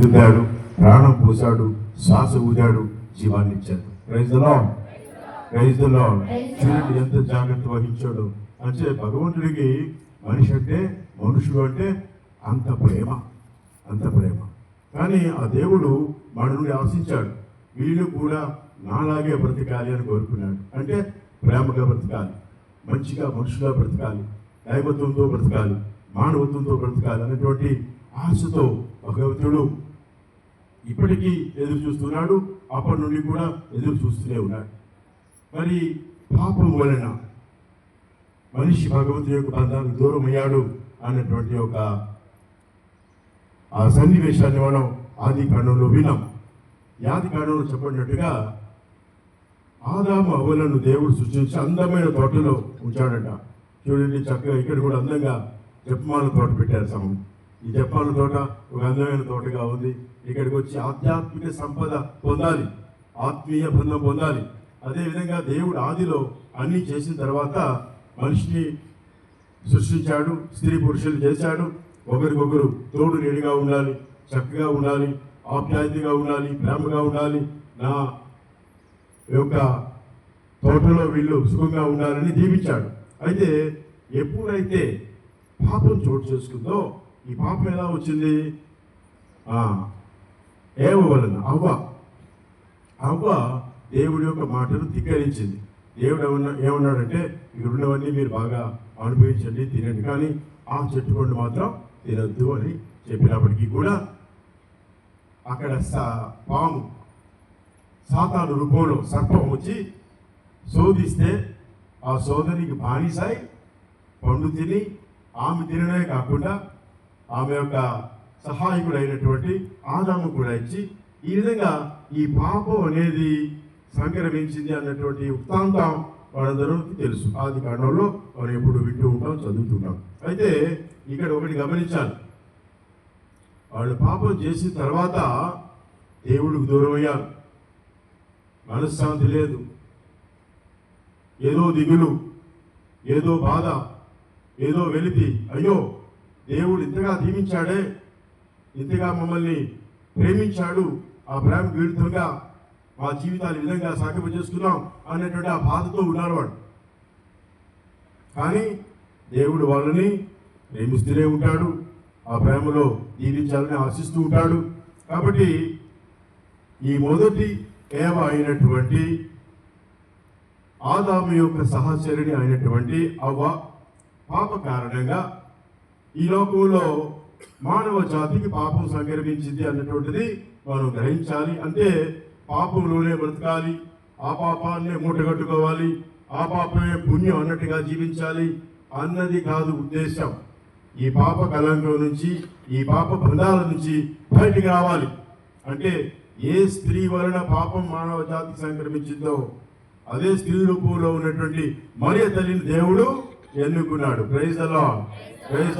దిగాడు ప్రాణం పోశాడు శ్వాస ఊదాడు జీవాన్ని ఇచ్చాడు. ప్రైజ్ ప్రైజ్ చూడండి ఎంత జాగ్రత్త వహించాడు. అంటే భగవంతుడికి మనిషి అంటే మనుషుడు అంటే అంత ప్రేమ అంత ప్రేమ. కానీ ఆ దేవుడు మన నుండి ఆశించాడు. వీళ్ళు కూడా నాలాగే బ్రతకాలి అని కోరుకున్నాడు. అంటే ప్రేమగా బ్రతకాలి మంచిగా మనుషుగా బ్రతకాలి దైవత్వంతో బ్రతకాలి మానవత్వంతో బ్రతకాలి అనేటువంటి ఆశతో భగవంతుడు ఇప్పటికీ ఎదురు చూస్తున్నాడు అప్పటి నుండి కూడా ఎదురు చూస్తూనే ఉన్నాడు. మరి పాపం వలన మనిషి భగవంతుని యొక్క బంధానికి దూరం అయ్యాడు అన్నటువంటి ఒక ఆ సన్నివేశాన్ని మనం ఆది కాండంలో విన్నాం. యాది కాండంలో చెప్పినట్టుగా ఆదాము అవలను దేవుడు సృష్టించి అందమైన తోటలో ఉంచాడట. చూడండి చక్కగా ఇక్కడ కూడా అందంగా జపమాల తోట పెట్టారు సమయం ఈ జపాన్ తోట ఒక అందమైన తోటగా ఉంది. ఇక్కడికి వచ్చి ఆధ్యాత్మిక సంపద పొందాలి. ఆత్మీయ బంధం పొందాలి. అదేవిధంగా దేవుడు ఆదిలో అన్నీ చేసిన తర్వాత మనిషిని సృష్టించాడు స్త్రీ పురుషులు చేశాడు. ఒకరికొకరు తోడు నీడిగా ఉండాలి చక్కగా ఉండాలి ఆప్యాయతగా ఉండాలి ప్రేమగా ఉండాలి. నా యొక్క తోటలో వీళ్ళు సుఖంగా ఉండాలని దీవించాడు. అయితే ఎప్పుడైతే పాపం చోటు చేసుకుందో ఈ పాపం ఎలా వచ్చింది? ఏవ వలన? అవ్వ. అవ్వ దేవుడి యొక్క మాటను ధిక్కరించింది. దేవుడు ఏమన్నా ఏమన్నాడంటే ఇక్కడ ఉన్నవన్నీ మీరు బాగా అనుభవించండి తినండి. కానీ ఆ చెట్టు పండు మాత్రం తినద్దు అని చెప్పినప్పటికీ కూడా అక్కడ సా- పాము సాతాను రూపంలో సర్పం వచ్చి శోధిస్తే ఆ సోదరికి బానిసాయి పండు తిని ఆమె తినడమే కాకుండా ఆమె యొక్క సహాయకుడైనటువంటి ఆదాము కూడా ఇచ్చి ఈ విధంగా ఈ పాపం అనేది సంక్రమించింది అన్నటువంటి వృత్తాంతం వాళ్ళందరూ తెలుసు. ఆది కాండంలో మనం ఎప్పుడు వింటూ ఉంటాం చదువుతుంటాం. అయితే ఇక్కడ ఒకటి గమనించాలి. వాళ్ళు పాపం చేసిన తర్వాత దేవుడికి దూరం అయ్యారు. మనశ్శాంతి లేదు. ఏదో దిగులు ఏదో బాధ ఏదో వెలితి. అయ్యో దేవుడు ఇంతగా దీవించాడే ఇంతగా మమ్మల్ని ప్రేమించాడు ఆ ప్రేమ పీడితంగా మా జీవితాలు ఈ విధంగా సాగింపు చేసుకున్నాం అనేటువంటి ఆ బాధతో ఉన్నాడు వాడు. కానీ దేవుడు వాళ్ళని ప్రేమిస్తూనే ఉంటాడు ఆ ప్రేమలో దీవించాలని ఆశిస్తూ ఉంటాడు. కాబట్టి ఈ మొదటి ఏవ అయినటువంటి ఆదాము యొక్క సహచరుని అయినటువంటి అవ్వ పాప కారణంగా ఈ లోకంలో మానవ జాతికి పాపం సంక్రమించింది అన్నటువంటిది మనం గ్రహించాలి. అంటే పాపంలోనే బ్రతకాలి ఆ పాపాన్నే మూటగట్టుకోవాలి ఆ పాపమే పుణ్యం అన్నట్టుగా జీవించాలి అన్నది కాదు ఉద్దేశం ఈ పాప కలంకం నుంచి ఈ పాప బంధాల నుంచి బయటికి రావాలి. అంటే ఏ స్త్రీ వలన పాపం మానవ జాతికి సంక్రమించిందో అదే స్త్రీ రూపంలో ఉన్నటువంటి మరియ తల్లిని దేవుడు ఎన్నుకున్నాడు. ప్రైజ్ ద ప్రైజ్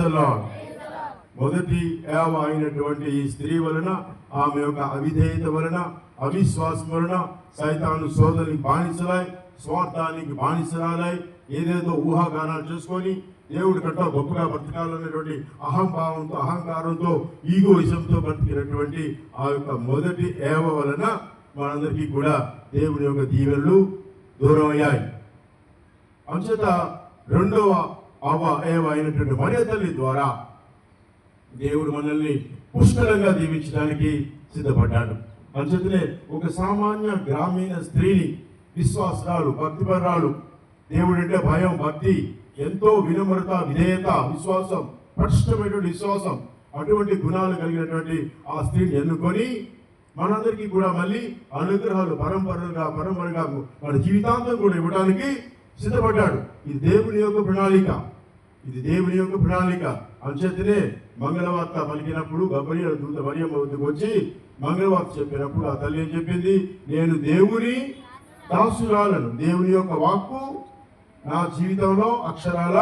మొదటి ఏవ అయినటువంటి ఈ స్త్రీ వలన ఆమె యొక్క అవిధేయత వలన అవిశ్వాసం వలన సైతాను సోదరునికి బానిసలాయి స్వార్థానికి బానిసరాలై ఏదేదో ఊహాగానాలు చేసుకొని దేవుడి కంటే గొప్పగా బ్రతకాలనేటువంటి అహంభావంతో అహంకారంతో ఈగోయిజంతో బ్రతికినటువంటి ఆ యొక్క మొదటి ఏవ వలన మనందరికీ కూడా దేవుని యొక్క దీవెనలు దూరం అయ్యాయి అంశత రెండవ అవ ఏవ అయినటువంటి మరియ తల్లి ద్వారా దేవుడు మనల్ని పుష్కలంగా దీవించడానికి సిద్ధపడ్డాడు. అంచేతనే ఒక సామాన్య గ్రామీణ స్త్రీని విశ్వాసరాలు భక్తిపరాలు దేవుడంటే భయం భక్తి ఎంతో వినమ్రత విధేయత విశ్వాసం పటిష్టమైనటువంటి విశ్వాసం అటువంటి గుణాలు కలిగినటువంటి ఆ స్త్రీని ఎన్నుకొని మనందరికీ కూడా మళ్ళీ అనుగ్రహాలు పరంపరగా పరంపరగా మన జీవితాంతం కూడా ఇవ్వడానికి సిద్ధపడ్డాడు. ఇది దేవుని యొక్క ప్రణాళిక. ఇది దేవుని యొక్క ప్రణాళిక. అంచేతనే మంగళవార్త పలికినప్పుడు గబరి దూత మరియమ్మ వద్దకు వచ్చి మంగళవార్త చెప్పినప్పుడు ఆ తల్లి ఏం చెప్పింది? నేను దేవుని దాసురాలను దేవుని యొక్క వాక్కు నా జీవితంలో అక్షరాల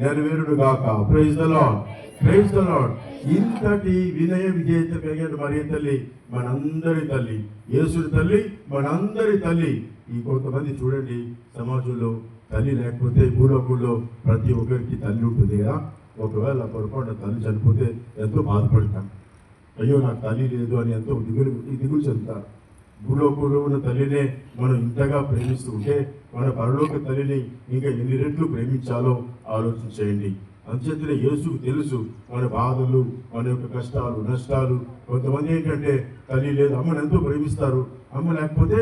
నెరవేరుడు గాక. Praise the lord praise the lord ఇంతటి వినయ విజేత కలిగిన మరియ తల్లి మనందరి తల్లి యేసుడి తల్లి మనందరి తల్లి. ఈ కొంతమంది చూడండి సమాజంలో తల్లి లేకపోతే భూలోకంలో ప్రతి ఒక్కరికి తల్లి ఉంటుంది కదా. ఒకవేళ పొరపాటు తల్లి చనిపోతే ఎంతో బాధపడతాం. అయ్యో నాకు తల్లి లేదు అని ఎంతో దిగులు దిగులు చెందుతారు భూలోకంలో ఉన్న తల్లినే మనం ఇంతగా ప్రేమిస్తూ ఉంటే మన పరలోక తల్లిని ఇంకా ఎన్ని రెట్లు ప్రేమించాలో ఆలోచన చేయండి. అంచేతనే యేసుకు తెలుసు మన బాధలు మన యొక్క కష్టాలు నష్టాలు. కొంతమంది ఏంటంటే తల్లి లేదు అమ్మని ఎంతో ప్రేమిస్తారు. అమ్మ లేకపోతే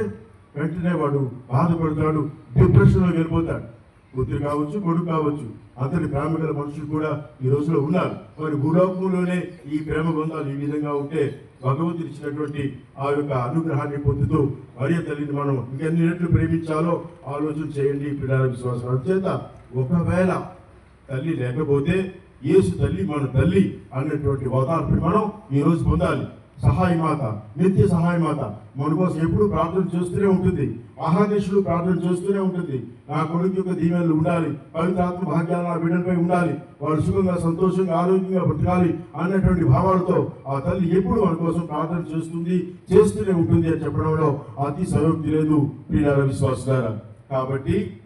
వెంటనే వాడు బాధపడతాడు డిప్రెషన్లో వెళ్ళిపోతాడు. కూతురు కావచ్చు కొడుకు కావచ్చు అతని ప్రేమ గల మనుషులు కూడా ఈ రోజులో ఉన్నారు. మరి భూలోకంలోనే ఈ ప్రేమ బంధాలు ఈ విధంగా ఉంటే భగవంతుడు ఇచ్చినటువంటి ఆ యొక్క అనుగ్రహాన్ని పొందుతూ మరియ తల్లిని మనం ఇంకెన్ని రెట్లు ప్రేమించాలో ఆలోచన చేయండి పిల్లల విశ్వాసం. చేత ఒకవేళ తల్లి లేకపోతే యేసు తల్లి మన తల్లి అన్నటువంటి ఓదార్పు మనం ఈరోజు పొందాలి. సహాయమాత నిత్య సహాయమాత. మన కోసం ఎప్పుడు ప్రార్థన చేస్తూనే ఉంటుంది. మహాదేశులు ప్రార్థన చేస్తూనే ఉంటుంది. నా కొడుకు యొక్క దీవెనలు ఉండాలి. పవిత్రాత్మ భాగ్యాలు నా బిడ్డలపై ఉండాలి. వాడు సుఖంగా సంతోషంగా ఆరోగ్యంగా బ్రతకాలి అన్నటువంటి భావాలతో ఆ తల్లి ఎప్పుడు మన కోసం ప్రార్థన చేస్తుంది చేస్తూనే ఉంటుంది అని చెప్పడంలో అతి సయోక్తి లేదు ప్రియాల విశ్వాసారా కాబట్టి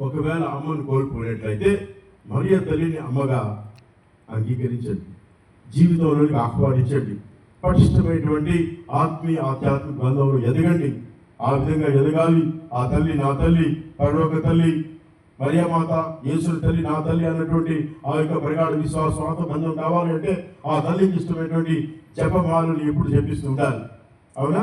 ఒకవేళ అమ్మను కోల్పోయినట్లయితే మరియ తల్లిని అమ్మగా అంగీకరించండి. జీవితంలోకి ఆహ్వానించండి పటిష్టమైనటువంటి ఆత్మీయ ఆధ్యాత్మిక బంధంలో ఎదగండి. ఆ విధంగా ఎదగాలి. ఆ తల్లి నా తల్లి పరలోక తల్లి మరియమాత యేసుని తల్లి నా తల్లి అన్నటువంటి ఆ యొక్క ప్రగాఢ విశ్వాసం ఆత్మబంధం కావాలంటే ఆ తల్లికి ఇష్టమైనటువంటి జపమాలను ఎప్పుడు చెప్పిస్తూ ఉండాలి. అవునా?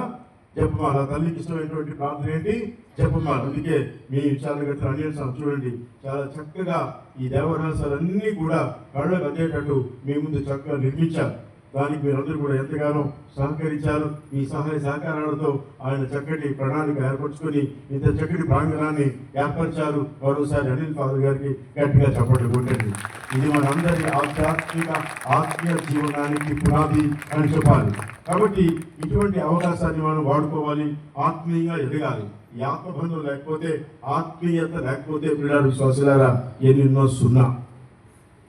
చెప్పమాల తల్లికి ఇష్టమైనటువంటి ప్రార్థన ఏంటి? చెప్పమాల అందుకే మీ విచారణ అనిల్ సార్ చూడండి. చాలా చక్కగా ఈ దేవరహస్యాలన్నీ కూడా కళ్ళకు అందేటట్టు మీ ముందు చక్కగా నిర్మించారు. దానికి మీరందరూ కూడా ఎంతగానో సహకరించారు. మీ సహాయ సహకారాలతో ఆయన చక్కటి ప్రణాళిక ఏర్పరచుకొని ఇంత చక్కటి ప్రాంగణాన్ని ఏర్పరిచారు. మరోసారి అనిల్ ఫాదర్ గారికి గట్టిగా చప్పట్లు కొట్టండి. ఇది మనందరి ఆధ్యాత్మిక ఆత్మీయ జీవనానికి పునాది అని చెప్పాలి. కాబట్టి ఇటువంటి అవకాశాన్ని మనం వాడుకోవాలి. ఆత్మీయంగా ఎదగాలి. ఈ ఆత్మబంధం లేకపోతే ఆత్మీయత లేకపోతే పిల్లలు విశ్వాసులారా ఎన్నెన్నో సున్నా.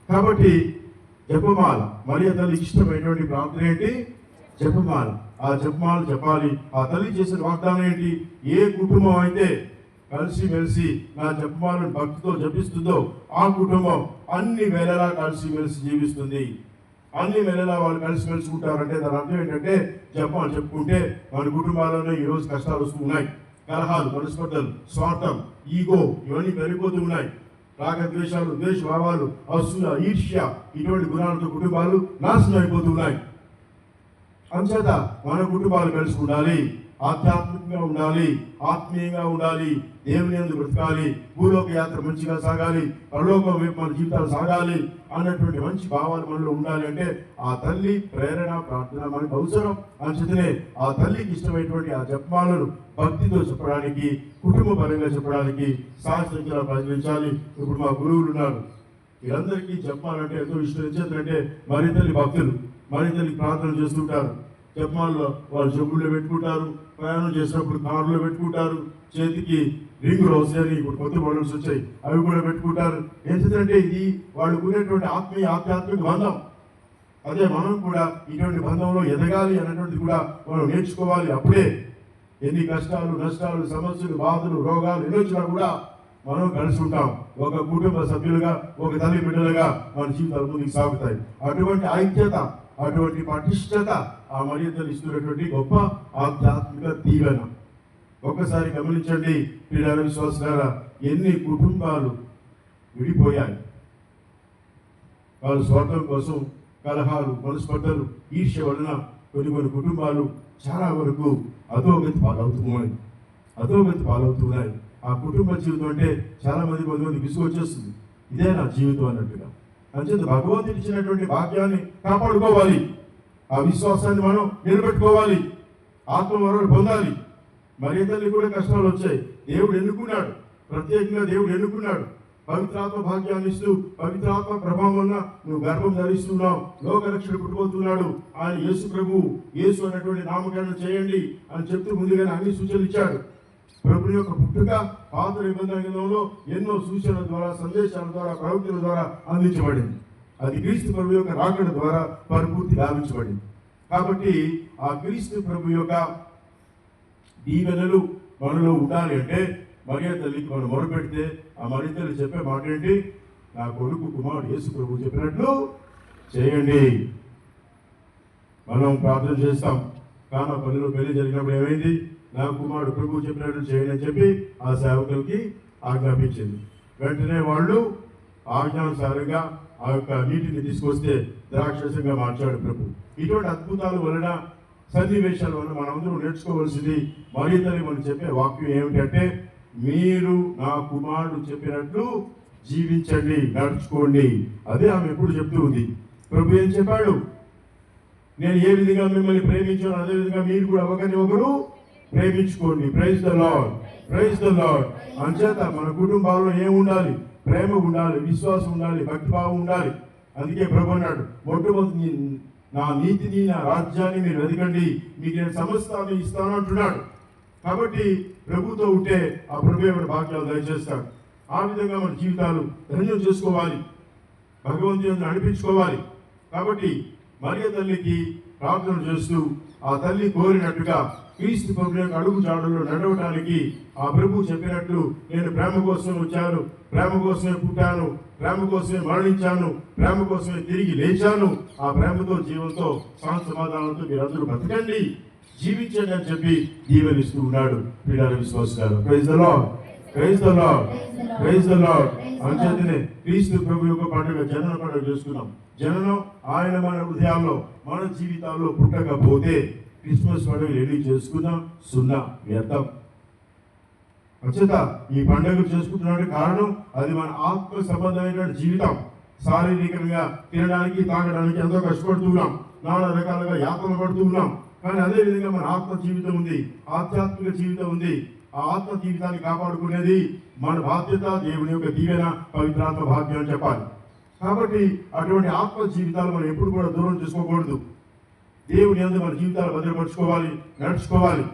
కాబట్టి జపమాల. మరియు తల్లి ఇష్టమైనటువంటి ప్రార్థన ఏంటి? జపమాల. ఆ జపమాల చెప్పాలి ఆ తల్లి చేసిన వాగ్దానం ఏంటి? ఏ కుటుంబం అయితే కలిసి మెలిసి నా జపమాలను భక్తితో జపిస్తుందో ఆ కుటుంబం అన్ని వేళలా కలిసి మెలిసి జీవిస్తుంది. అన్ని వేళలా వాళ్ళు కలిసి మెలిసి ఉంటారంటే దాని అర్థం ఏంటంటే జపాలు చెప్పుకుంటే మన కుటుంబాలలో ఈ రోజు కష్టాలు వస్తున్నాయి కలహాలు మనస్పర్ధలు స్వార్థం ఈగో ఇవన్నీ పెరిగిపోతూ ఉన్నాయి. రాగద్వేషాలు ద్వేష భావాలు అసూయ ఈర్ష్య ఇటువంటి గుణాలతో కుటుంబాలు నాశనం అయిపోతున్నాయి అంచేత మన కుటుంబాలు కలిసి ఉండాలి. ఆధ్యాత్మికంగా ఉండాలి ఆత్మీయంగా ఉండాలి దేవుని ఎందుకు బ్రతకాలి భూలోక యాత్ర మంచిగా సాగాలి పరలోకం వైపు మన జీవితాలు సాగాలి అన్నటువంటి మంచి భావాలు మనలో ఉండాలి అంటే ఆ తల్లి ప్రేరణ ప్రార్థన మనకు అవసరం. అంచేతనే ఆ తల్లికి ఇష్టమైనటువంటి ఆ జపాలను భక్తితో చెప్పడానికి కుటుంబ పరంగా చెప్పడానికి శాస్త్రంగా ప్రయత్నించాలి. ఇప్పుడు మా గురువులు ఉన్నారు. వీళ్ళందరికీ చెప్పాలంటే ఎంతో ఇష్టం. ఎందుకంటే మరి తల్లి భక్తులు మరి తల్లి ప్రార్థన చేస్తుంటారు. జపాల్లో వాళ్ళు జబ్బుల్లో పెట్టుకుంటారు. ప్రయాణం చేసినప్పుడు కారులో పెట్టుకుంటారు. చేతికి రింగ్ వస్తాయని ఇప్పుడు కొత్త మోడల్స్ వచ్చాయి. అవి కూడా పెట్టుకుంటారు. ఎందుకంటే ఇది వాళ్ళు ఉండేటువంటి ఆత్మీయ ఆధ్యాత్మిక బంధం. అదే మనం కూడా ఇటువంటి బంధంలో ఎదగాలి అన్నటువంటిది కూడా మనం నేర్చుకోవాలి అప్పుడే. ఎన్ని కష్టాలు నష్టాలు సమస్యలు బాధలు రోగాలు ఎన్ని వచ్చినా కూడా మనం కలిసి ఉంటాం. ఒక కుటుంబ సభ్యులుగా ఒక తల్లి బిడ్డలుగా మన జీవితాలు ముందుకు సాగుతాయి. అటువంటి ఐక్యత అటువంటి పటిష్టత ఆ మర్యాదలు ఇస్తున్నటువంటి గొప్ప ఆధ్యాత్మిక దీవెన. ఒక్కసారి గమనించండి పిల్లల విశ్వాసాల ఎన్ని కుటుంబాలు విడిపోయాయి. వాళ్ళ స్వార్థం కోసం కలహాలు మనస్పర్ధలు ఈర్ష్య వలన కొన్ని కొన్ని కుటుంబాలు చాలా వరకు అధోగతి పాలవుతున్నాయి. అధోగతి పాలవుతున్నాయి. ఆ కుటుంబ జీవితం అంటే చాలామంది కొంతమంది విసుగు వచ్చేస్తుంది ఇదే నా జీవితం అన్నట్టుగా. అంచేత భగవంతుడు ఇచ్చినటువంటి భాగ్యాన్ని కాపాడుకోవాలి. ఆ విశ్వాసాన్ని మనం నిలబెట్టుకోవాలి. ఆత్మ పొందాలి. మరి తల్లి కూడా కష్టాలు వచ్చాయి. దేవుడు ఎన్నుకున్నాడు. ప్రత్యేకంగా దేవుడు ఎన్నుకున్నాడు. పవిత్రాత్మ భాగ్యాన్ని ఇస్తూ పవిత్రాత్మ ప్రభావం వల్ల నువ్వు గర్భం ధరిస్తున్నావు. లోకరక్షణ పుట్టుకోతున్నాడు ఆయన యేసు ప్రభు యేసు అనేటువంటి నామకరణం చేయండి అని చెప్తూ ముందుగానే అన్ని సూచనలు ఇచ్చాడు. ప్రభు యొక్క పుట్టుక పాత నిబంధన గ్రంథంలో ఎన్నో సూచనల ద్వారా సందేశాల ద్వారా ప్రవక్తుల ద్వారా అందించబడింది. అది క్రీస్తు ప్రభు యొక్క రాకడ ద్వారా పరిపూర్తి గావించబడింది. కాబట్టి ఆ క్రీస్తు ప్రభు యొక్క దీవెనలు మనలో ఉండాలి అంటే మరియ తల్లికి మనం మొరపెడితే ఆ మరియ తల్లి చెప్పే మాట ఏంటి నా కొడుకు కుమారుడు యేసు ప్రభు చెప్పినట్లు చేయండి. మనం ప్రార్థన చేస్తాం. కామ పనులు పెళ్ళి జరిగినప్పుడు ఏమైంది? నా కుమారుడు ప్రభు చెప్పినట్టు చేయండి అని చెప్పి ఆ సేవకులకి ఆజ్ఞాపించింది. వెంటనే వాళ్ళు ఆజ్ఞానుసారంగా ఆ యొక్క నీటిని తీసుకొస్తే ద్రాక్షసంగా మార్చాడు ప్రభు. ఇటువంటి అద్భుతాల వలన సన్నివేశాల వలన మనందరూ నేర్చుకోవాల్సింది మరి తల్లి మనం చెప్పే వాక్యం ఏమిటంటే మీరు నా కుమారుడు చెప్పినట్లు జీవించండి నడుచుకోండి. అదే ఆమె ఎప్పుడు చెప్తూ ఉంది. ప్రభు ఏం చెప్పాడు? నేను ఏ విధంగా మిమ్మల్ని ప్రేమించాను అదే విధంగా మీరు కూడా ఒకరిని ఒకరు ప్రేమించుకోండి. Praise the lord praise the lord అంచేత మన కుటుంబాల్లో ఏం ఉండాలి? ప్రేమ ఉండాలి విశ్వాసం ఉండాలి భక్తిభావం ఉండాలి. అందుకే ప్రభు అన్నాడు మొట్టమొదటి నా నీతిని నా రాజ్యాన్ని మీరు వెతకండి. మీకు నేను సమస్తాన్ని ఇస్తాను అంటున్నాడు. కాబట్టి ప్రభుతో ఉంటే ఆ ప్రభు ఏమైనా భాగ్యాలు దయచేస్తాడు. ఆ విధంగా మన జీవితాలు ధన్యం చేసుకోవాలి. భగవంతుని నడిపించుకోవాలి కాబట్టి మరియ తల్లికి ప్రార్థన చేస్తూ ఆ తల్లి కోరినట్టుగా క్రీస్తు ప్రభు అడుగు జాడలో నడవటానికి ఆ ప్రభు చెప్పినట్లు నేను ప్రేమ కోసం వచ్చాను ప్రేమ కోసమే పుట్టాను ప్రేమ కోసమే మరణించాను ప్రేమ కోసమే తిరిగి లేచాను. ఆ ప్రేమతో జీవంతో శాంత సమాధానంతో మీరందరూ బతకండి జీవించండి అని చెప్పి దీవెనిస్తూ ఉన్నాడు. పీడాల విశ్వాస గారు praise the praise the lord praise the lord అంచేతనే క్రీస్తు ప్రభు యొక్క పండుగ జనన పండుగ చేసుకున్నాం. జననం ఆయన మన హృదయాల్లో మన జీవితాల్లో పుట్టకపోతే క్రిస్మస్ పండుగ ఎన్ని చేసుకున్నాం సున్నా వ్యర్థం అంచేత ఈ పండుగ చేసుకుంటున్నాడు కారణం అది మన ఆత్మ సంబంధమైనటువంటి జీవితం. శారీరకంగా తినడానికి తాగడానికి ఎంతో కష్టపడుతున్నాం నానా రకాలుగా యాతన పడుతున్నాం కానీ అదే విధంగా మన ఆత్మ జీవితం ఉంది ఆధ్యాత్మిక జీవితం ఉంది. ఆ ఆత్మ జీవితాన్ని కాపాడుకునేది మన బాధ్యత దేవుని యొక్క దీవెన పవిత్రాత్మ భాగ్యం అని చెప్పాలి. కాబట్టి అటువంటి ఆత్మ జీవితాలు మనం ఎప్పుడు కూడా దూరం చేసుకోకూడదు. దేవుని అందు మన జీవితాలు భద్రపరుచుకోవాలి నడుచుకోవాలి.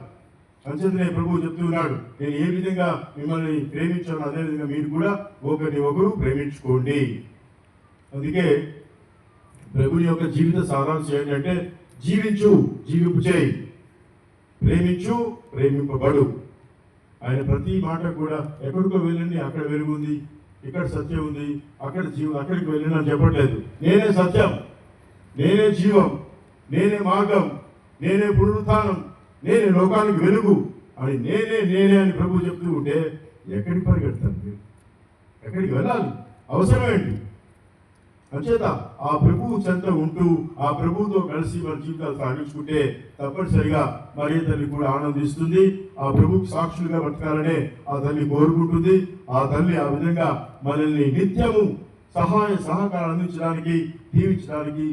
అంచేతనే ప్రభువు చెప్తూ ఉన్నాడు నేను ఏ విధంగా మిమ్మల్ని ప్రేమించాను అదే విధంగా మీరు కూడా ఒకరిని ఒకరు ప్రేమించుకోండి. అందుకే ప్రభుని యొక్క జీవిత సారాంశం ఏంటంటే జీవించు జీవింపు చేయి ప్రేమించు ప్రేమింపబడు. ఆయన ప్రతి మాట కూడా ఎక్కడికో వెళ్ళండి అక్కడ వెలుగుంది ఇక్కడ సత్యం ఉంది అక్కడ జీవం అక్కడికి వెళ్ళిన చెప్పట్లేదు. నేనే సత్యం నేనే జీవం నేనే మార్గం నేనే పునరుత్నం నేనే లోకానికి వెలుగు అని నేనే నేనే అని ప్రభు చెప్తూ ఉంటే ఎక్కడికి పరిగెడతాను మీరు? ఎక్కడికి వెళ్ళాలి? అవసరమేంటి అంచేత ఆ ప్రభువు చెంత ఉంటూ ఆ ప్రభువుతో కలిసి మన జీవితాలు సాగించుకుంటే తప్పనిసరిగా మరి తల్లి కూడా ఆనందిస్తుంది. ఆ ప్రభువుకి సాక్షులుగా బతకాలనే ఆ తల్లి కోరుకుంటుంది. ఆ తల్లి ఆ విధంగా మనల్ని నిత్యము సహాయ సహకారం అందించడానికి దీవించడానికి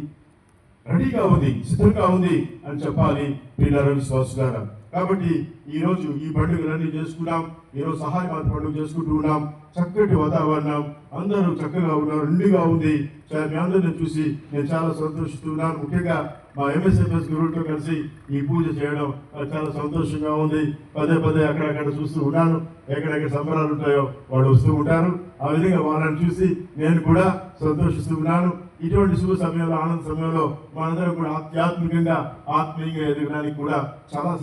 రెడీగా ఉంది సిద్ధంగా ఉంది అని చెప్పాలి పిల్లల విశ్వాసులారా కాబట్టి ఈ రోజు ఈ పండుగలన్నీ చేసుకున్నాం ఈరోజు సహాయ మాత పండుగ చేసుకుంటూ ఉన్నాం. చక్కటి వాతావరణం. అందరూ చక్కగా ఉన్నారు. నిండుగా ఉంది. మీ అందరిని చూసి నేను చాలా సంతోషిస్తున్నాను ముఖ్యంగా మా ఎంఎస్ఎంఎస్ గురువుతో కలిసి ఈ పూజ చేయడం చాలా సంతోషంగా ఉంది. పదే పదే అక్కడక్కడ చూస్తూ ఉన్నాను. ఎక్కడెక్కడ సంబరాలు ఉంటాయో వాళ్ళు వస్తూ ఉంటారు. ఆ విధంగా వాళ్ళని చూసి నేను కూడా సంతోషిస్తూ ఉన్నాను. ఇటువంటి శుభ సమయంలో ఆనంద సమయంలో మనందరం కూడా ఆధ్యాత్మికంగా ఆత్మీయంగా ఎదగడానికి కూడా చాలా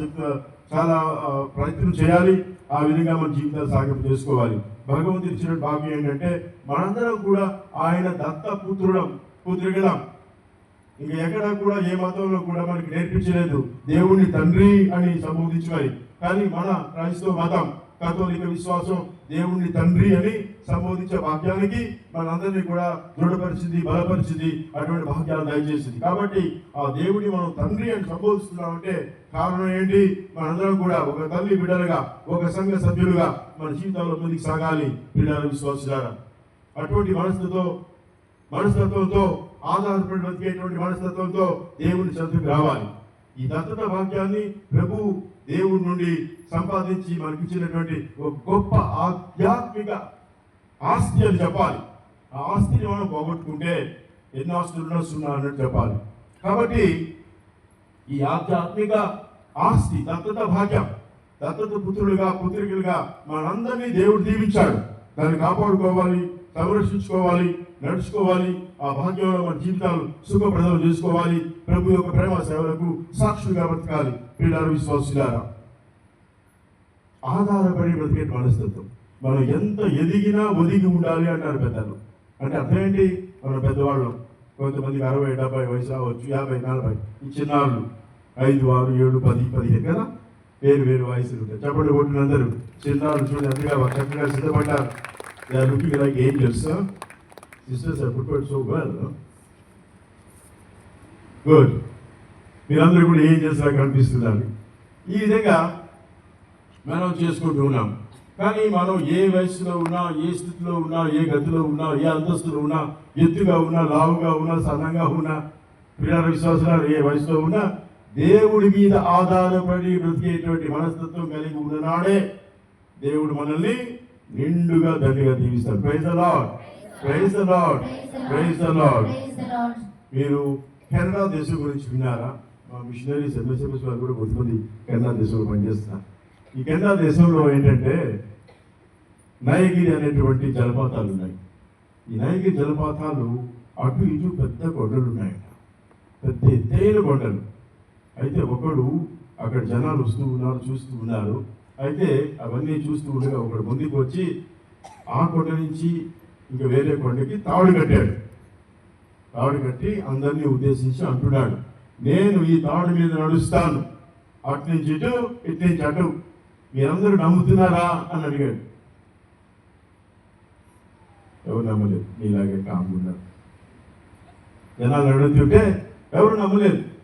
చాలా ప్రయత్నం చేయాలి. ఆ విధంగా మన జీవితాలు సాగింపు చేసుకోవాలి. భగవంతుడు ఇచ్చిన భాగ్యం ఏంటంటే మనందరం కూడా ఆయన దత్త పుత్రుడం పుత్రికలం. ఇంకా ఎక్కడ కూడా ఏ మతంలో కూడా మనకి నేర్పించలేదు. దేవుణ్ణి తండ్రి అని సంబోధించాలి కానీ మన క్రైస్తవ మతం కథోలిక విశ్వాసం దేవుణ్ణి తండ్రి అని సంబోధించే భాగ్యానికి మనందరినీ కూడా దృఢపరిచింది బలపరిచింది అటువంటి భాగ్యాలు దయచేసింది. కాబట్టి ఆ దేవుడిని మనం తండ్రి అని సంబోధిస్తున్నామంటే కారణం ఏంటి? మనందరం కూడా ఒక తల్లి బిడ్డలుగా ఒక సంఘ సభ్యులుగా మన జీవితంలో ముందుకు సాగాలి. బిడ్డలు విశ్వాసులారా అటువంటి మనసుతో మనస్తత్వంతో ఆధారపడి బతికేటువంటి మనస్తత్వంతో దేవుని చెంతకు రావాలి. ఈ దత్తత భాగ్యాన్ని ప్రభు దేవుడి నుండి సంపాదించి మనకిచ్చినటువంటి ఒక గొప్ప ఆధ్యాత్మిక ఆస్తి అని చెప్పాలి. ఆ ఆస్తిని మనం పోగొట్టుకుంటే ఎన్ని ఆస్తులు సున్నా అన్నట్టు చెప్పాలి. కాబట్టి ఈ ఆధ్యాత్మిక ఆస్తి దత్తత భాగ్యం. దత్తత పుత్రులుగా పుత్రికలుగా మనందరినీ దేవుడు దీవించాడు. దాన్ని కాపాడుకోవాలి సంరక్షించుకోవాలి నడుచుకోవాలి ఆ భాగ్యంలో మన జీవితాలు సుఖప్రదం చేసుకోవాలి. ప్రభు యొక్క ప్రేమ సేవలకు సాక్షులుగా బ్రతకాలి. పిల్లలు విశ్వాసులారా ఆధారపడి బ్రతికే మనస్తత్వం మనం ఎంత ఎదిగినా ఒదిగి ఉండాలి అంటారు పెద్దలు. అంటే అర్థం ఏంటి? మన పెద్దవాళ్ళం కొంతమందికి అరవై డెబ్బై వయసు అవ్వచ్చు యాభై నలభై. ఈ చిన్నారులు. ఐదు ఆరు ఏడు పది పదిహేను కదా? వేరు వేరు వయసులు ఉంటాయి. చప్పటి కొట్టిన అందరూ చిన్నారులు చూడండి అందుగా చక్కగా సిద్ధపడ్డారు. They are looking like angels sisters are prepared so well good. మీరందరూ కూడా ఏం చేస్తారో కనిపిస్తున్నారు. ఈ విధంగా మనం చేసుకుంటూ ఉన్నాం. కానీ మనం ఏ వయసులో ఉన్నా ఏ స్థితిలో ఉన్నా ఏ గతిలో ఉన్నా ఏ అంతస్తులో ఉన్నా ఎత్తుగా ఉన్నా లావుగా ఉన్నా సన్నంగా ఉన్నా ప్రియ విశ్వాసాలు ఏ వయసులో ఉన్నా దేవుడి మీద ఆధారపడి బ్రతికేటువంటి మనస్తత్వం కలిగి ఉన్ననాడే దేవుడు మనల్ని నిండుగా దండిగా దీవిస్తాడు. ప్రైజ్ అలాడ్ ప్రైజ్ అలాడ్ ప్రైజ్ అలాడ్ మీరు కెనడా దేశం గురించి విన్నారా? మా మిషనరీస్ ఎంఎస్ఎంఎస్ వారు కూడా కొంతమంది కెనడా దేశంలో పనిచేస్తారు. ఈ కెనడా దేశంలో ఏంటంటే నయగిరి అనేటువంటి జలపాతాలు ఉన్నాయి. ఈ నయగిరి జలపాతాలు అటు ఇటు పెద్ద కొండలు ఉన్నాయట. పెద్ద ఎత్తైన కొండలు. అయితే ఒకడు అక్కడ జనాలు వస్తూ ఉన్నారు చూస్తూ ఉన్నారు. అయితే అవన్నీ చూస్తూ ఉండగా ఒకడు ముందుకు వచ్చి ఆ కొండ నుంచి ఇంకా వేరే కొండకి తావిడి కట్టాడు. తావిడి కట్టి అందరినీ ఉద్దేశించి అంటున్నాడు నేను ఈ తావిడి మీద నడుస్తాను. అటు నుంచి ఇటు ఇటు నుంచి అటు. మీరందరూ నమ్ముతున్నారా? అని అడిగాడు. ఎవరు నమ్మలేదు. మీలాగే కామున్నారు జనాలు అడుగుతుంటే ఎవరు నమ్మలేదు.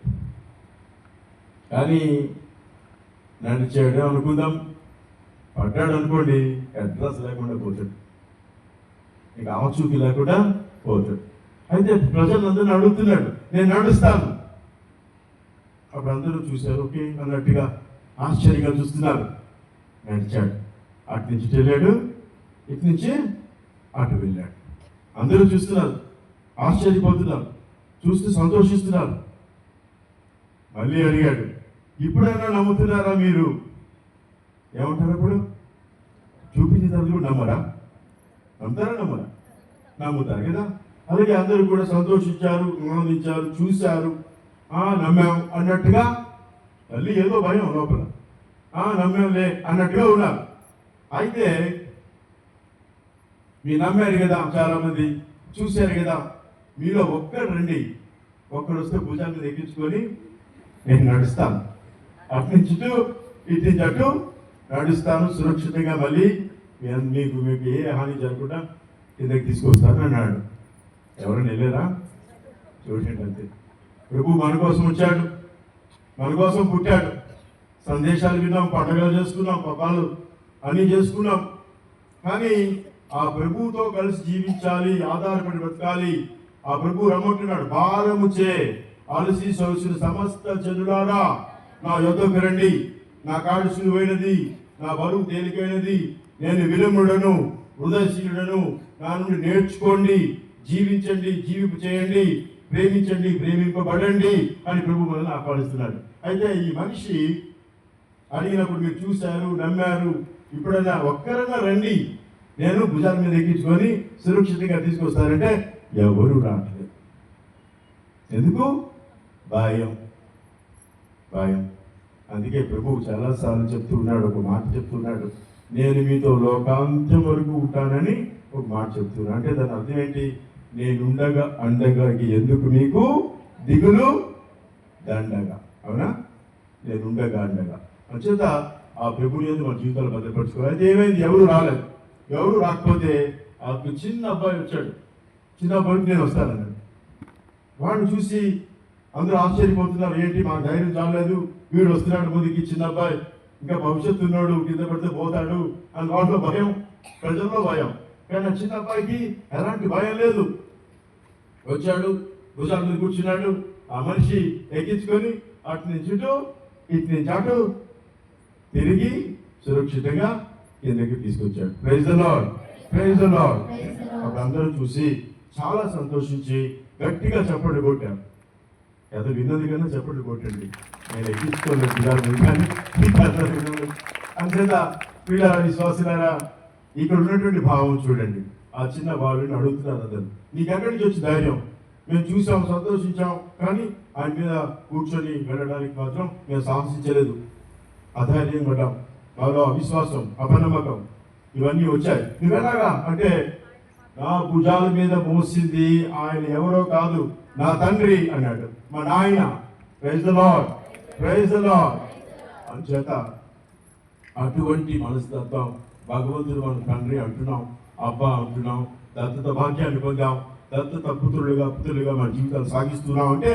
కానీ నడిచాడు అనుకుందాం. పడ్డాడు అనుకోండి అడ్రస్ లేకుండా పోతాడు. ఇక ఆచూకీ లేకుండా పోతాడు. అయితే ప్రజలందరూ అడుగుతున్నాడు నేను నడుస్తాను. అప్పుడు అందరూ చూశారు ఓకే అన్నట్టుగా ఆశ్చర్యంగా చూస్తున్నారు. నడిచాడు. అటు నుంచి వెళ్ళాడు ఇటు నుంచి అటు వెళ్ళాడు. అందరూ చూస్తున్నారు ఆశ్చర్యపోతున్నారు చూస్తూ సంతోషిస్తున్నారు. మళ్ళీ అడిగాడు ఇప్పుడైనా నమ్ముతున్నారా మీరు? ఏమంటారు అప్పుడు? చూపించిన కూడా నమ్మరా? నమ్ముతారా నమ్మరా? నమ్ముతారు కదా? అలాగే అందరూ కూడా సంతోషించారు ఆనందించారు చూశారు. ఆ నమ్మాం అన్నట్టుగా మళ్ళీ ఏదో భయం లోపల. ఆ నమ్మాంలే అన్నట్టుగా ఉన్నారు. అయితే మీరు నమ్మారు కదా చాలామంది? చూశారు కదా? మీలో ఒక్కడు రండి. ఒక్కడు వస్తే భుజాన్ని మీద ఎక్కించుకొని నేను నడుస్తాను. అటు నుంచి ఇటు నడుస్తాను సురక్షితంగా మళ్ళీ మీకు మీకు ఏ హాని జరగకుండా కిందకి తీసుకొస్తాను అన్నాడు. ఎవరైనా వెళ్ళారా? చూడండి అంతే. ప్రభు మన కోసం వచ్చాడు. మన కోసం పుట్టాడు. సందేశాలు విన్నాం పండుగలు చేసుకున్నాం పబ్బాలు అన్నీ చేసుకున్నాం. కానీ ఆ ప్రభువుతో కలిసి జీవించాలి ఆధారపడి బ్రతకాలి. ఆ ప్రభు రమ్మంటున్నాడు భారము చే అలసి సొలసిన సమస్త చెదులారా నా యొద్దకు రండి నా కాడు సులువైనది నా బరువు తేలికైనది. నేను విలుముడను హృదయశీలుడను నా నుండి నేర్చుకోండి జీవించండి జీవింపు చేయండి ప్రేమించండి ప్రేమింపబడండి అని ప్రభు మనల్ని ఆహ్వానిస్తున్నాడు. అయితే ఈ మనిషి అడిగినప్పుడు మీరు చూశారు నమ్మారు ఇప్పుడైనా ఒక్కరైనా రండి. నేను భుజాల మీద ఎక్కించుకొని సురక్షితంగా తీసుకొస్తానంటే ఎవరు రావట్లేదు. ఎందుకు? భయం. భయం. అందుకే ప్రభువు చాలాసార్లు చెప్తున్నాడు ఒక మాట చెప్తున్నాడు. నేను మీతో లోకాంతం వరకు ఉంటానని ఒక మాట చెప్తున్నాడు. అంటే దాని అర్థం ఏంటి? నేనుండగా అండగా ఎందుకు మీకు దిగులు? దండగా. అవునా? నేను ఉండగా అండగా. అంచేత ఆ ప్రభుని ఏదో మన జీవితాలు భద్రపరచుకోవాలి. అయితే ఏమైంది? ఎవరు రాలేదు. ఎవరు రాకపోతే ఆ చిన్న అబ్బాయి వచ్చాడు. చిన్న అబ్బాయికి నేను వస్తానన్నాడు. వాడిని చూసి అందరూ ఆశ్చర్యపోతున్నారు ఏంటి మాకు ధైర్యం చాలలేదు వీడు వస్తున్నాడు ముందుకి చిన్న అబ్బాయి. ఇంకా భవిష్యత్తు ఉన్నాడు కింద పడితే పోతాడు అని వాళ్ళలో భయం ప్రజల్లో భయం. కానీ చిన్న అబ్బాయికి ఎలాంటి భయం లేదు. వచ్చాడు భుజాల మీద కూర్చున్నాడు. ఆ మనిషి ఎక్కించుకొని అటు నుంచి ఇటు ఇటు నుంచి అటు తిరిగి సురక్షితంగా కిందకి తీసుకొచ్చాడు. Praise the lord praise Lord. అప్పుడు అందరూ చూసి చాలా సంతోషించి గట్టిగా చప్పట్లు కొట్టాం ఏదో విన్నది కన్నా చెప్పండి కొట్టండి. నేను ఎక్కించుకోలేదు విధానం కానీ అంతేత వీళ్ళ విశ్వాసులారా ఇక్కడ ఉన్నటువంటి భావం చూడండి. ఆ చిన్న బాలుని అడుగుతున్నారు అతను. నీకు ఎక్కడి నుంచి వచ్చి ధైర్యం? మేము చూసాం సంతోషించాం కానీ ఆయన మీద కూర్చొని వెళ్ళడానికి మాత్రం మేము సాహసించలేదు. అధైర్యం పడ్డాం. మాలో అవిశ్వాసం అపనమ్మకం ఇవన్నీ వచ్చాయి. నువ్వెలాగా అంటే నా భుజాల మీద మోసింది ఆయన ఎవరో కాదు నా తండ్రి అన్నాడు. మా నాయన praise the lord praise the lord అంచేత అటువంటి మనస్తత్వం భగవంతుడు మన తండ్రి అంటున్నాం అబ్బా అంటున్నాం. దత్తత భాగ్యాన్ని పొందాం దత్తత పుత్రులుగా పుత్రులుగా మన జీవితాలు సాగిస్తున్నాం అంటే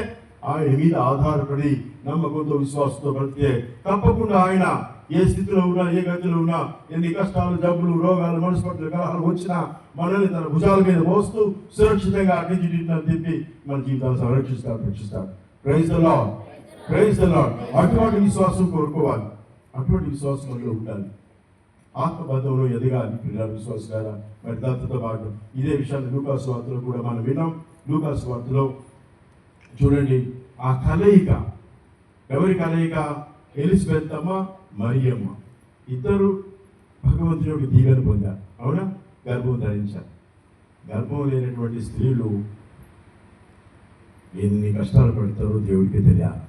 ఆయన మీద ఆధారపడి నమ్మకంతో విశ్వాసంతో బ్రతికే తప్పకుండా ఆయన ఏ స్థితిలో ఉన్నా ఏ గతిలో ఉన్నా ఎన్ని కష్టాలు జబ్బులు రోగాలు మనస్పర్ధలు కలహాలు వచ్చినా మనల్ని తన భుజాల మీద మోస్తూ సురక్షితంగా అడ్డించి తిప్పి మన జీవితాలు సంరక్షిస్తారు రక్షిస్తారు ప్రైజ్ అలా లాడ్ ప్రైజ్ ద అటువంటి విశ్వాసం కోరుకోవాలి. అటువంటి విశ్వాసం మనలో ఉండాలి. ఆత్మబద్ధంలో ఎదగాలి పిల్లల విశ్వాసం కదా మరి పాటు ఇదే విషయాన్ని లూకాసు వార్తలో కూడా మనం విన్నాం. లూకాసు వార్తలో చూడండి ఆ కలయిక ఎవరి కలయిక? ఎలిజబెత్ అమ్మ మరియమ్మ. ఇద్దరు భగవంతుని యొక్క దీవెన పొందారు. అవునా? గర్భం ధరించారు గర్భం లేనటువంటి స్త్రీలు ఎన్ని కష్టాలు పడతారో దేవుడికి తెలియాలి.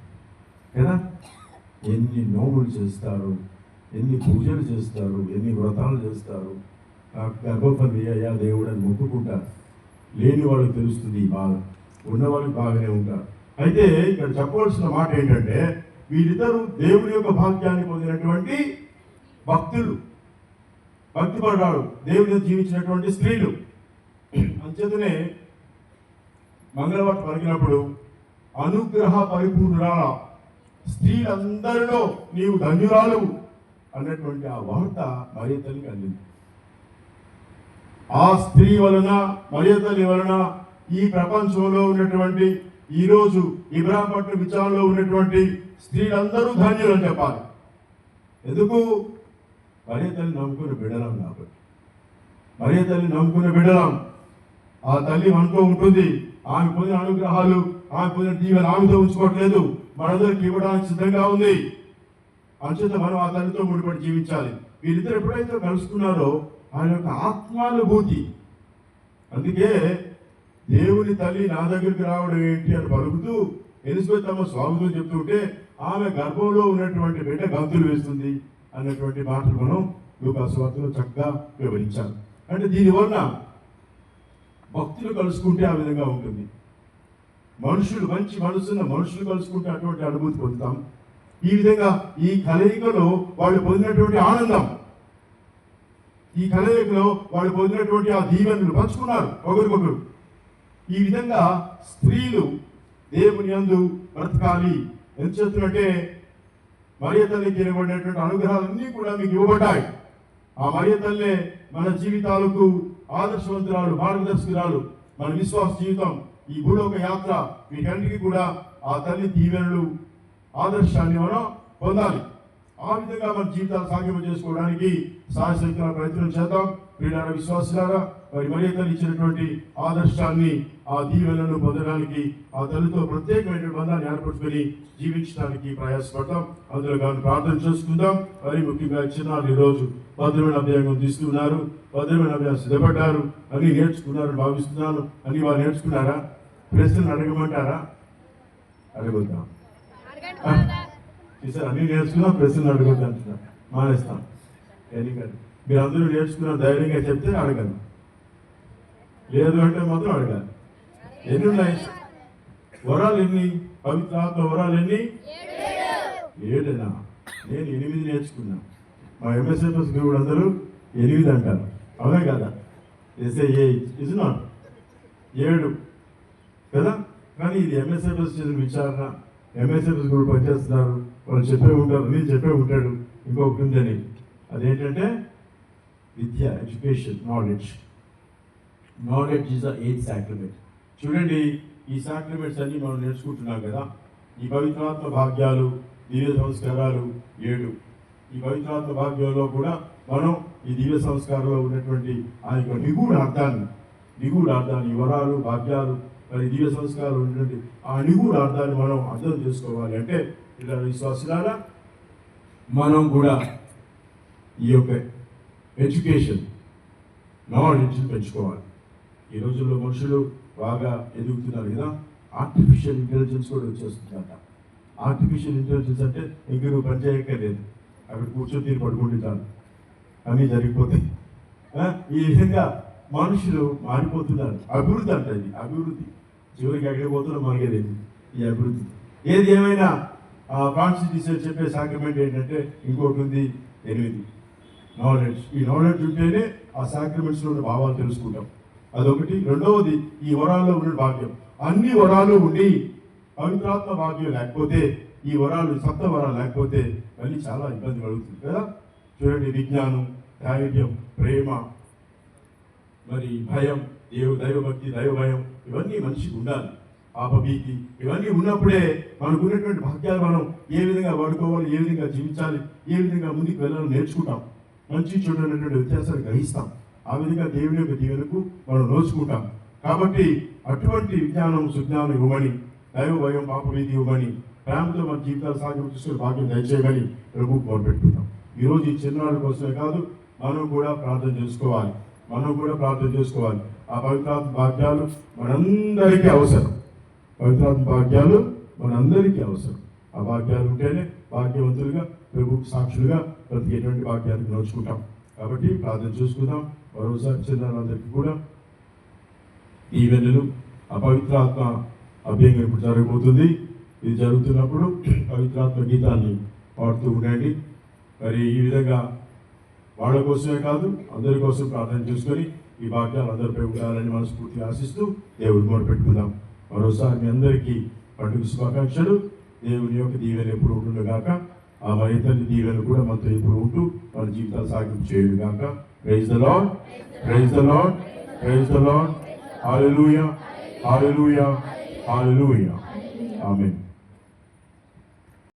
కదా? ఎన్ని నోములు చేస్తారు ఎన్ని పూజలు చేస్తారు ఎన్ని వ్రతాలు చేస్తారు. ఆ గర్భఫలి అయ్యా దేవుడు అని మొక్కుకుంటారు. లేని వాళ్ళకి తెలుస్తుంది ఈ బాధ. ఉన్నవాళ్ళు బాగానే ఉంటారు. అయితే ఇక్కడ చెప్పవలసిన మాట ఏంటంటే వీరిద్దరూ దేవుని యొక్క భాగ్యాన్ని పొందినటువంటి భక్తులు. భక్తి దేవుని జీవించినటువంటి స్త్రీలు. అంచేతనే మంగళవారం పలికినప్పుడు అనుగ్రహ పరిపూర్ణురాల స్త్రీలందరిలో నీవు ధన్యురాలు అన్నటువంటి ఆ వార్త మరియ తల్లికి అందింది. ఆ స్త్రీ వలన మరియ తల్లి వలన ఈ ప్రపంచంలో ఉన్నటువంటి ఈరోజు ఇబ్రాహంపట్నం విచారంలో ఉన్నటువంటి స్త్రీలందరూ ధన్యులు అని చెప్పాలి. ఎందుకు? మరియ తల్లి నమ్ముకున్న బిడలం కాబట్టి. మరియ తల్లి నమ్ముకున్న బిడలం ఆ తల్లి మనతో ఉంటుంది. ఆమె పొందిన అనుగ్రహాలు ఆమె పొందిన దీవెన ఆమెతో ఉంచుకోవట్లేదు. మనందరికి ఇవ్వడానికి సిద్ధంగా ఉంది. అంచేత మనం ఆ తల్లితో ముడిపడి జీవించాలి. వీరిద్దరు ఎప్పుడైతే కలుసుకున్నారో ఆయన యొక్క ఆత్మానుభూతి. అందుకే దేవుని తల్లి నా దగ్గరికి రావడం ఏంటి అని పలుకుతూ ఎలిజబెత్ అమ్మ స్వాగతం చెప్తుంటే ఆమె గర్భంలో ఉన్నటువంటి బిడ్డ గంతులు వేస్తుంది. అన్నటువంటి మాటలు మనం లోకాస్వార్తలో చక్కగా వివరించాలి అంటే దీనివల్ల భక్తులు కలుసుకుంటే ఆ విధంగా ఉంటుంది. మనుషులు మంచి మనసున్న మనుషులు కలుసుకుంటే అటువంటి అనుభూతి పొందుతాం. ఈ విధంగా ఈ కలయికలో వాళ్ళు పొందినటువంటి ఆనందం. ఈ కలయికలో వాళ్ళు పొందినటువంటి ఆ దీవెనలు పంచుకున్నారు ఒకరికొకరు. ఈ విధంగా స్త్రీలు దేవుని యందు బ్రతకాలి. ఎంత చేస్తున్నట్టే మరియ తల్లికి ఇవ్వబడినటువంటి అనుగ్రహాలన్నీ కూడా మీకు ఇవ్వబడ్డాయి. ఆ మరియ తల్లే మన జీవితాలకు ఆదర్శవంతురాలు మార్గదర్శకురాలు. మన విశ్వాస జీవితం ఈ భూలోక యాత్ర వీటన్నిటికీ కూడా ఆ తల్లి దీవెనలు ఆదర్శాన్ని మనం పొందాలి. ఆ విధంగా మన జీవితాలు సాధ్యం చేసుకోవడానికి సాయశక్తుల ప్రయత్నం చేద్దాం. ప్రియులారా విశ్వాసులారా మరి మరియ తల్లి ఇచ్చినటువంటి ఆదర్శాన్ని ఆ దీవెనలను పొందడానికి ఆ తల్లితో ప్రత్యేకమైన బంధాన్ని ఏర్పరచుకొని జీవించడానికి ప్రయాసపడతాం. అందులో కానీ ప్రార్థన చేసుకుందాం. మరి ముఖ్యంగా చిన్నారు ఈరోజు భద్రమైన అభ్యాసం తీసుకున్నారు భద్రమైన అభ్యాసం సిద్ధపడ్డారు. అన్ని నేర్చుకున్నారని భావిస్తున్నాను. అన్ని వారు నేర్చుకున్నారా? ప్రశ్నలు అడగమంటారా? ఫాదర్ ఈసారి అన్ని నేర్చుకున్నా ప్రశ్నలు అంటున్నా మానేస్తాం. ఎందుకంటే మీరు అందరూ నేర్చుకున్న ధైర్యంగా చెప్తే అడగను. లేదు అంటే మాత్రం అడగాలి ఎన్ని ఉన్నాయి వరాలు ఎన్ని? పవిత్రాత్మ వరాలు ఎన్ని? ఏడేనా? నేను ఎనిమిది నేర్చుకున్నా. మా ఎంఎస్ఎఫ్ఎస్ గ్రూప్ అందరూ ఎనిమిది అంటారు. అవే కదా. ఎస్ఏ ఇజ్ నాట్ ఏడు. కదా? కానీ ఇది ఎంఎస్ఎఫ్ఎస్ చేసిన విచారణ. ఎంఎస్ఎఫ్ఎస్ గ్రూప్ పనిచేస్తున్నారు. వాళ్ళు చెప్పే ఉంటారు. నేను చెప్పే ఉంటాడు. ఇంకొకటి ఉందని. అదేంటంటే విద్య education knowledge knowledge is the eighth sacrament చూడండి ఈ సాక్రిమెంట్స్ అన్నీ మనం నేర్చుకుంటున్నాం కదా. ఈ పవిత్రాత్మ భాగ్యాలు దివ్య సంస్కారాలు ఏడు. ఈ పవిత్రాత్మ భాగ్యంలో కూడా మనం ఈ దివ్య సంస్కారంలో ఉన్నటువంటి ఆ యొక్క నిగూఢ అర్థాన్ని నిగూఢ అర్థాన్ని వరాలు భాగ్యాలు మరి దివ్య సంస్కారాలు ఉన్నటువంటి ఆ నిగూఢ అర్థాన్ని మనం అర్థం చేసుకోవాలి. అంటే ఇలా విశ్వాసాల మనం కూడా ఈ యొక్క ఎడ్యుకేషన్ నాలెడ్జ్ పెంచుకోవాలి ఈ రోజుల్లో మనుషులు బాగా ఎదుగుతున్నారు కదా? ఆర్టిఫిషియల్ ఇంటెలిజెన్స్ కూడా వచ్చేస్తుందట. ఆర్టిఫిషియల్ ఇంటెలిజెన్స్ అంటే ఇంక నువ్వు పనిచేయక్కర్లేదు అక్కడ కూర్చొని తీరు పడుకుంటే చాలు. అన్నీ జరిగిపోతాయి. ఈ విధంగా మనుషులు మారిపోతున్నారు. అభివృద్ధి అంట అది అభివృద్ధి. చివరికి ఎక్కడికి పోతున్నా మనకే తెలియదు ఈ అభివృద్ధి. ఏది ఏమైనా కాన్స్టిట్యూషన్ చెప్పే సాక్రిమెంట్ ఏంటంటే ఇంకోటి ఉంది ఎనిమిది. నాలెడ్జ్ ఈ నాలెడ్జ్ ఉంటేనే ఆ సాక్రిమెంట్స్లో ఉన్న భావాలు తెలుసుకుంటాం. అదొకటి. రెండవది ఈ వరాల్లో ఉన్న భాగ్యం. అన్ని వరాలు ఉండి పవిత్రాత్మ భాగ్యం లేకపోతే ఈ వరాలు సప్త వరాలు లేకపోతే మళ్ళీ చాలా ఇబ్బంది కలుగుతుంది కదా? చూడండి విజ్ఞానం ధైర్యం ప్రేమ మరి భయం దేవ దైవభక్తి దైవ భయం ఇవన్నీ మనిషికి ఉండాలి. పాపభీతి ఇవన్నీ ఉన్నప్పుడే మనకు ఉన్నటువంటి భాగ్యాలు మనం ఏ విధంగా వాడుకోవాలి ఏ విధంగా జీవించాలి ఏ విధంగా ముందుకు వెళ్ళాలని నేర్చుకుంటాం. మంచి చెడు అనేటువంటి వ్యత్యాసాన్ని గ్రహిస్తాం ఆ విధంగా దేవుని యొక్క దీవెనకు మనం నోచుకుంటాం. కాబట్టి అటువంటి విజ్ఞానం సుజ్ఞానం ఇవ్వమని దైవ భయం పాపభీతి ఇవ్వమని ప్రేమతో మన జీవితాలు సాగు తీసుకుని భాగ్యం దయచేయమని ప్రభు మొదలుపెట్టుకుంటాం ఈరోజు ఈ చిన్నారుల కోసమే కాదు మనం కూడా ప్రార్థన చేసుకోవాలి. మనం కూడా ప్రార్థన చేసుకోవాలి. ఆ పవిత్రాత్మ భాగ్యాలు మనందరికీ అవసరం. పవిత్రాత్మ భాగ్యాలు మనందరికీ అవసరం. ఆ భాగ్యాలు ఉంటేనే భాగ్యవంతులుగా ప్రభు సాక్షులుగా ప్రతి ఎటువంటి వాక్యాన్ని నడుచుకుంటాం. కాబట్టి ప్రార్థన చూసుకుందాం. మరోసారి చిన్నారందరికీ కూడా ఈ వెన్నెలు అపవిత్రాత్మ అభ్యంగా ఇప్పుడు జరగబోతుంది. ఇది జరుగుతున్నప్పుడు పవిత్రాత్మ గీతాన్ని పాడుతూ ఉండండి. మరి ఈ విధంగా వాళ్ళ కోసమే కాదు అందరి కోసం ప్రార్థన చేసుకొని ఈ వాక్యాలు అందరిపై ఉండాలని మనస్ఫూర్తిగా ఆశిస్తూ దేవుడు మొదలుపెట్టుకుందాం మరోసారి మీ అందరికీ పండుగ శుభాకాంక్షలు. దేవుని యొక్క దీవెన ఎప్పుడు ఉండుగాక ఆ మరి ఇతని దీవెన కూడా మనతో ఎప్పుడు ఉంటూ మన జీవితాలు సాగింపు చేయడు కాక praise the lord praise the lord praise the lord hallelujah hallelujah hallelujah ఆమె